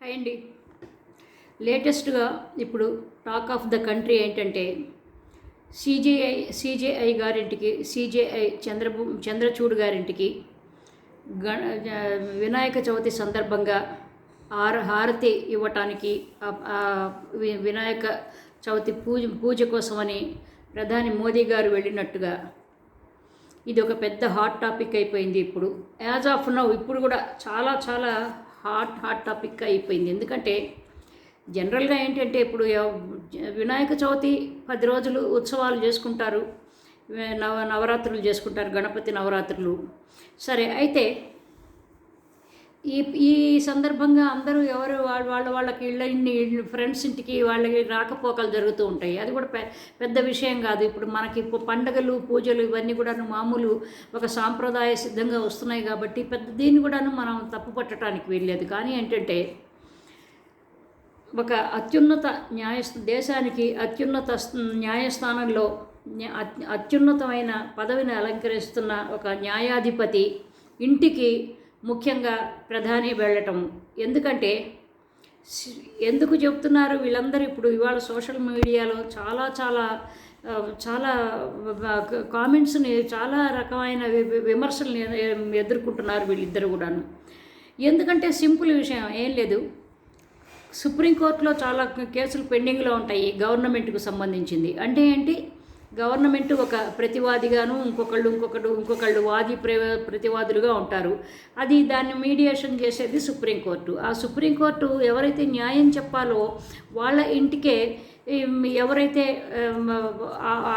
Hi అండి. లేటెస్ట్గా ఇప్పుడు టాక్ ఆఫ్ ద కంట్రీ ఏంటంటే సిజేఐ సిజేఐ గారింటికి సిజేఐ చంద్రబు చంద్రచూడ్ గారింటికి గణ వినాయక చవితి సందర్భంగా ఆర హారతి ఇవ్వటానికి వినాయక చవితి పూజ పూజ కోసమని ప్రధాని మోదీ గారు వెళ్ళినట్టుగా ఇది ఒక పెద్ద హాట్ టాపిక్ అయిపోయింది ఇప్పుడు. యాజ్ ఆఫ్ నౌ ఇప్పుడు కూడా చాలా చాలా హాట్ హాట్ టాపిక్ అయిపోయింది. ఎందుకంటే జనరల్గా ఏంటంటే ఇప్పుడు వినాయక చవితి పది రోజులు ఉత్సవాలు చేసుకుంటారు. నవ నవరాత్రులు చేసుకుంటారు. గణపతి నవరాత్రులు. సరే అయితే ఈ ఈ సందర్భంగా అందరూ ఎవరు వాళ్ళ వాళ్ళ వాళ్ళకి ఇళ్ళ ఫ్రెండ్స్ ఇంటికి వాళ్ళకి రాకపోకలు జరుగుతూ ఉంటాయి. అది కూడా పె పెద్ద విషయం కాదు. ఇప్పుడు మనకి పండగలు పూజలు ఇవన్నీ కూడాను మామూలు ఒక సాంప్రదాయ సిద్ధంగా వస్తున్నాయి కాబట్టి పెద్ద దీన్ని కూడాను మనం తప్పు పట్టడానికి వీల్లేదు. కానీ ఏంటంటే ఒక అత్యున్నత న్యాయ దేశానికి అత్యున్నత న్యాయస్థానంలో అత్యున్నతమైన పదవిని అలంకరిస్తున్న ఒక న్యాయాధిపతి ఇంటికి ముఖ్యంగా ప్రధాని వెళ్ళటం. ఎందుకంటే ఎందుకు చెప్తున్నారు? వీళ్ళందరూ ఇప్పుడు ఇవాళ సోషల్ మీడియాలో చాలా చాలా చాలా కామెంట్స్ని చాలా రకమైన వి- ఎదుర్కొంటున్నారు వీళ్ళిద్దరు కూడాను. ఎందుకంటే సింపుల్ విషయం ఏం లేదు. సుప్రీంకోర్టులో చాలా కేసులు పెండింగ్లో ఉంటాయి గవర్నమెంట్కు సంబంధించింది. అంటే ఏంటి? గవర్నమెంట్ ఒక ప్రతివాదిగాను ఇంకొకళ్ళు ఇంకొకడు ఇంకొకళ్ళు వాది ప్ర ప్రతివాదులుగా ఉంటారు. అది దాన్ని మీడియేషన్ చేసేది సుప్రీంకోర్టు ఆ సుప్రీంకోర్టు ఎవరైతే న్యాయం చెప్పాలో వాళ్ళ ఇంటికే ఎవరైతే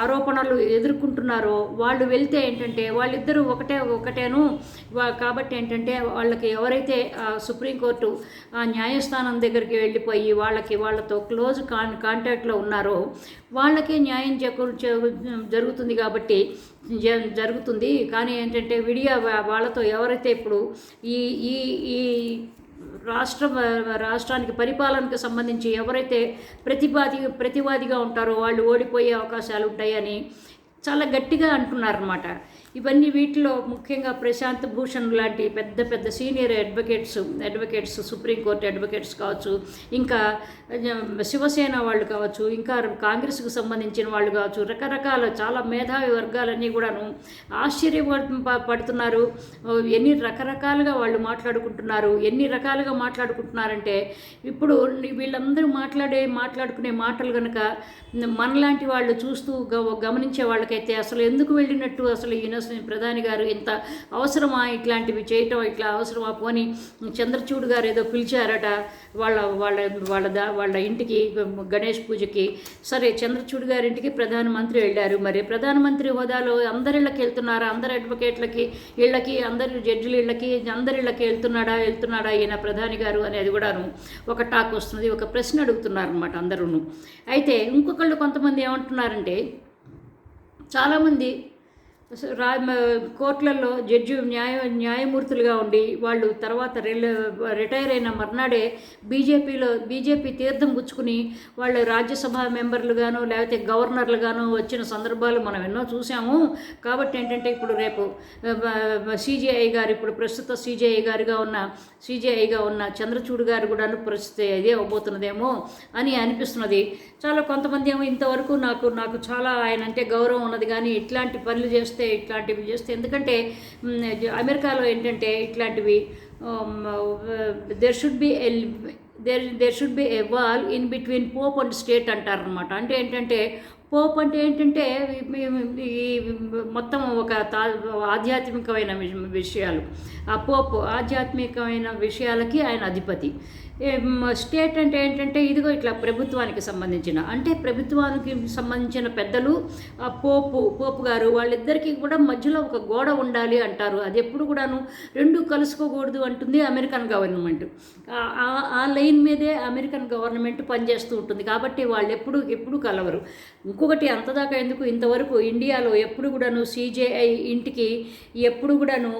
ఆరోపణలు ఎదుర్కొంటున్నారో వాళ్ళు వెళ్తే ఏంటంటే వాళ్ళిద్దరూ ఒకటే ఒకటేను. వా- కాబట్టి ఏంటంటే వాళ్ళకి ఎవరైతే సుప్రీంకోర్టు ఆ న్యాయస్థానం దగ్గరికి వెళ్ళిపోయి వాళ్ళకి వాళ్ళతో క్లోజ్ కాన్ కాంటాక్ట్లో ఉన్నారో వాళ్ళకే న్యాయం చేకూరు జరుగుతుంది కాబట్టి జరుగుతుంది. కానీ ఏంటంటే విడియా వాళ్ళతో ఎవరైతే ఇప్పుడు ఈ ఈ ఈ రాష్ట్ర రాష్ట్రానికి పరిపాలనకు సంబంధించి ఎవరైతే ప్రతిపాది ప్రతివాదిగా ఉంటారో వాళ్ళు ఓడిపోయే అవకాశాలు ఉంటాయని చాలా గట్టిగా అంటున్నారన్నమాట. ఇవన్నీ వీటిలో ముఖ్యంగా ప్రశాంత్ భూషణ్ లాంటి పెద్ద పెద్ద senior advocates advocates supreme court advocates కావచ్చు ఇంకా శివసేన వాళ్ళు కావచ్చు ఇంకా కాంగ్రెస్కు సంబంధించిన వాళ్ళు కావచ్చు రకరకాల చాలా మేధావి వర్గాలన్నీ కూడాను ఆశ్చర్య పడుతున్నారు. ఎన్ని రకరకాలుగా వాళ్ళు మాట్లాడుకుంటున్నారు ఎన్ని రకాలుగా మాట్లాడుకుంటున్నారంటే ఇప్పుడు వీళ్ళందరూ మాట్లాడే మాట్లాడుకునే మాటలు కనుక మనలాంటి వాళ్ళు చూస్తూ గ- గమనించే వాళ్ళకైతే అసలు ఎందుకు వెళ్ళినట్టు అసలు యూనివర్సిటీ ప్రధాని గారు ఇంత అవసరమా? ఇట్లాంటివి చేయటం ఇట్లా అవసరమా? పోని చంద్రచూడ్ గారు ఏదో పిలిచారట వాళ్ళ వాళ్ళ వాళ్ళ దా వాళ్ళ ఇంటికి గణేష్ పూజకి. సరే చంద్రచూడ్ గారి ఇంటికి ప్రధానమంత్రి వెళ్ళారు. మరి ప్రధానమంత్రి హోదాలో అందరిళ్ళకి వెళ్తున్నారా? అందరి అడ్వకేట్లకి ఇళ్ళకి అందరి జడ్జిల ఇళ్ళకి అందరిళ్ళకి వెళ్తున్నాడా వెళ్తున్నాడా ఈయన ప్రధాని గారు అనేది కూడాను ఒక టాక్ వస్తుంది ఒక ప్రశ్న అడుగుతున్నారు అనమాట అందరూ అయితే ఇంకొకళ్ళు కొంతమంది ఏమంటున్నారంటే చాలామంది రా కోర్టులలో జడ్జి న్యాయ న్యాయమూర్తులుగా ఉండి వాళ్ళు తర్వాత రిటైర్ అయిన మర్నాడే బీజేపీలో బీజేపీ తీర్థం పుచ్చుకుని వాళ్ళు రాజ్యసభ మెంబర్లుగాను లేకపోతే గవర్నర్లుగాను వచ్చిన సందర్భాలు మనం ఎన్నో చూసాము కాబట్టి ఏంటంటే ఇప్పుడు రేపు సిజేఐ గారు ఇప్పుడు ప్రస్తుత సిజేఐ గారుగా ఉన్న సిజేఐగా ఉన్న చంద్రచూడ్ గారు కూడాను పరిస్థితి ఇదే అవ్వబోతున్నదేమో అని అనిపిస్తున్నది. చాలా కొంతమంది ఏమో ఇంతవరకు నాకు నాకు చాలా ఆయన అంటే గౌరవం ఉన్నది కానీ ఇట్లాంటి పనులు చేస్తే ఇట్లాంటివి చేస్తే. ఎందుకంటే అమెరికాలో ఏంటంటే ఇట్లాంటివి there should be L there there should be a wall in between pope and state అంటారనమాట అంటే ఏంటంటే పోప్ అంటే ఏంటంటే ఈ- మొత్తం ఒక తా ఆధ్యాత్మికమైన విషయాలు. ఆ పోప్ ఆధ్యాత్మికమైన విషయాలకి ఆయన అధిపతి. స్టేట్ అంటే ఏంటంటే ఇదిగో ఇట్లా ప్రభుత్వానికి సంబంధించిన. అంటే ప్రభుత్వానికి సంబంధించిన పెద్దలు ఆ పోపు పోపు గారు వాళ్ళిద్దరికీ కూడా మధ్యలో ఒక గోడ ఉండాలి అంటారు. అది ఎప్పుడు కూడాను రెండు కలుసుకోకూడదు అంటుంది అమెరికన్ గవర్నమెంట్. ఆ- ఆ లైన్ మీదే అమెరికన్ గవర్నమెంట్ పనిచేస్తూ ఉంటుంది. కాబట్టి వాళ్ళు ఎప్పుడు ఎప్పుడు కలవరు. ఇంకొకటి అంతదాకా ఎందుకు? ఇంతవరకు ఇండియాలో ఎప్పుడు కూడాను సీజేఐ ఇంటికి ఎప్పుడు కూడాను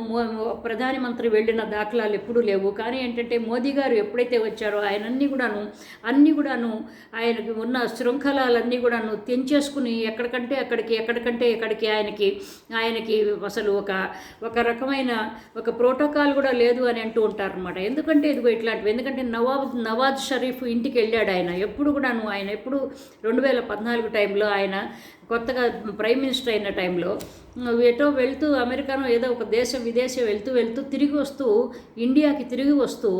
ప్రధానమంత్రి వెళ్ళిన దాఖలాలు ఎప్పుడూ లేవు. కానీ ఏంటంటే మోదీ గారు ఎప్పుడైతే వచ్చారో ఆయన అన్నీ కూడాను అన్నీ కూడాను ఆయనకి ఉన్న శృంఖలాలన్నీ కూడాను తెంచేసుకుని ఎక్కడికంటే అక్కడికి ఎక్కడికంటే ఎక్కడికి ఆయనకి ఆయనకి అసలు ఒక ఒక రకమైన ఒక ప్రోటోకాల్ కూడా లేదు అని అంటూ ఉంటారనమాట ఎందుకంటే ఇదిగో ఇట్లాంటివి. ఎందుకంటే నవాబ్ నవాజ్ షరీఫ్ ఇంటికి వెళ్ళాడు ఆయన. ఎప్పుడు కూడాను ఆయన ఎప్పుడు రెండు వేల పద్నాలుగు టైంలో ఆయన కొత్తగా ప్రైమ్ మినిస్టర్ అయిన టైంలో ఎటో వెళ్తూ అమెరికానో ఏదో ఒక దేశం విదేశం వెళ్తూ వెళ్తూ తిరిగి వస్తూ ఇండియాకి తిరిగి వస్తూ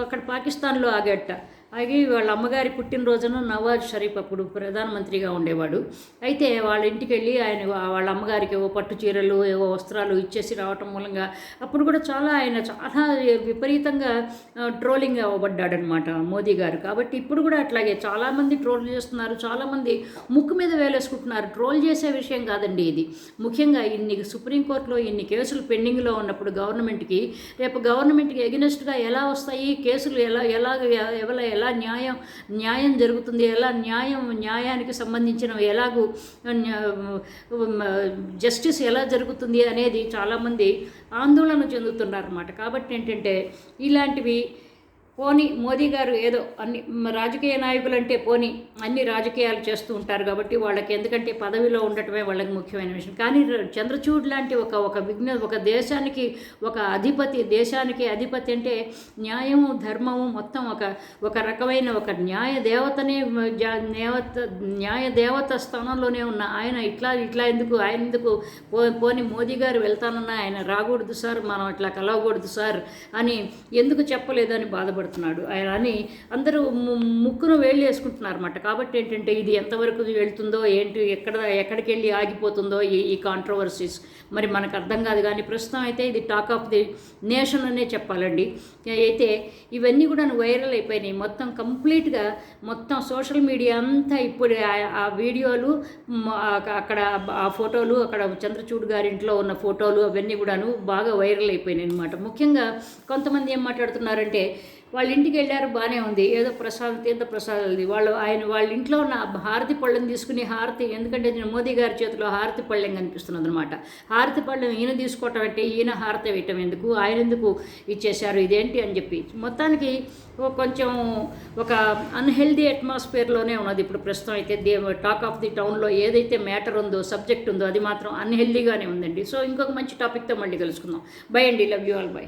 అక్కడ పాకిస్తాన్లో ఆగట్ట ఆగి వాళ్ళ అమ్మగారి పుట్టినరోజున నవాజ్ షరీఫ్ అప్పుడు ప్రధానమంత్రిగా ఉండేవాడు. అయితే వాళ్ళ ఇంటికి వెళ్ళి ఆయన వాళ్ళ అమ్మగారికి ఏవో పట్టు చీరలు ఏవో వస్త్రాలు ఇచ్చేసి రావటం మూలంగా అప్పుడు కూడా చాలా ఆయన చాలా విపరీతంగా ట్రోలింగ్ అవ్వబడ్డాడనమాట మోదీ గారు. కాబట్టి ఇప్పుడు కూడా అట్లాగే చాలామంది ట్రోల్ చేస్తున్నారు చాలామంది ముక్కు మీద వేలేసుకుంటున్నారు. ట్రోల్ చేసే విషయం కాదండి ఇది. ముఖ్యంగా ఇన్ని సుప్రీంకోర్టులో ఇన్ని కేసులు పెండింగ్లో ఉన్నప్పుడు గవర్నమెంట్కి రేపు గవర్నమెంట్కి ఎగనెస్ట్గా ఎలా వస్తాయి కేసులు ఎలా ఎలా ఎవల ఎలా న్యాయం న్యాయం జరుగుతుంది ఎలా న్యాయం న్యాయానికి సంబంధించిన ఎలాగూ జస్టిస్ ఎలా జరుగుతుంది అనేది చాలామంది ఆందోళన చెందుతున్నారన్నమాట. కాబట్టి ఏంటంటే ఇలాంటివి పోనీ మోదీ గారు ఏదో అన్ని రాజకీయ నాయకులు అంటే పోనీ అన్ని రాజకీయాలు చేస్తూ ఉంటారు కాబట్టి వాళ్ళకి ఎందుకంటే పదవిలో ఉండటమే వాళ్ళకి ముఖ్యమైన విషయం. కానీ చంద్రచూడ్ లాంటి ఒక ఒక విఘ్న ఒక దేశానికి ఒక అధిపతి దేశానికి అధిపతి అంటే న్యాయము ధర్మము మొత్తం ఒక ఒక రకమైన ఒక న్యాయ దేవతనే దేవత న్యాయ దేవత స్థానంలోనే ఉన్న ఆయన ఇట్లా ఇట్లా ఎందుకు ఆయన ఎందుకు పో పోని మోదీ గారు వెళ్తానన్నా ఆయన రాకూడదు సార్ మనం ఇట్లా కలవకూడదు సార్ అని ఎందుకు చెప్పలేదని బాధపడుతుంది బాధపడుతున్నాడు ఆయన అని అందరూ ము- ముక్కును వేళ్ళు వేసుకుంటున్నారు అనమాట కాబట్టి ఏంటంటే ఇది ఎంతవరకు వెళ్తుందో ఏంటి ఎక్కడ ఎక్కడికి వెళ్ళి ఆగిపోతుందో ఈ ఈ కాంట్రవర్సీస్ మరి మనకు అర్థం కాదు. కానీ ప్రస్తుతం అయితే ఇది టాక్ ఆఫ్ ది నేషన్ అనే చెప్పాలండి. అయితే ఇవన్నీ కూడా వైరల్ అయిపోయినాయి. మొత్తం కంప్లీట్గా మొత్తం సోషల్ మీడియా అంతా ఇప్పుడు ఆ- వీడియోలు అక్కడ ఆ ఫోటోలు అక్కడ చంద్రచూడ్ గారి ఇంట్లో ఉన్న ఫోటోలు అవన్నీ కూడాను బాగా వైరల్ అయిపోయినాయి అనమాట ముఖ్యంగా కొంతమంది ఏం మాట్లాడుతున్నారంటే వాళ్ళ ఇంటికి వెళ్ళారు బాగానే ఉంది. ఏదో ప్రసాదం తీర్థ ప్రసాదాలు వాళ్ళు ఆయన వాళ్ళ ఇంట్లో ఉన్న హారతి పళ్ళెం తీసుకుని హారతి ఎందుకంటే నేను మోదీ గారి చేతిలో హారతి పళ్ళెం కనిపిస్తున్నది అనమాట హారతి పళ్ళెం ఈయన తీసుకోవటం అంటే ఈయన హారతి వేయటం ఎందుకు? ఆయన ఎందుకు ఇచ్చేశారు? ఇదేంటి అని చెప్పి. మొత్తానికి కొంచెం ఒక అన్హెల్దీ అట్మాస్ఫియర్లోనే ఉన్నది ఇప్పుడు ప్రస్తుతం అయితే. దే టాక్ ఆఫ్ ది టౌన్లో ఏదైతే మ్యాటర్ ఉందో సబ్జెక్ట్ ఉందో అది మాత్రం అన్హెల్దీగానే ఉందండి. సో ఇంకొక మంచి టాపిక్తో మళ్ళీ కలుసుకుందాం. బై అండి. Love you all by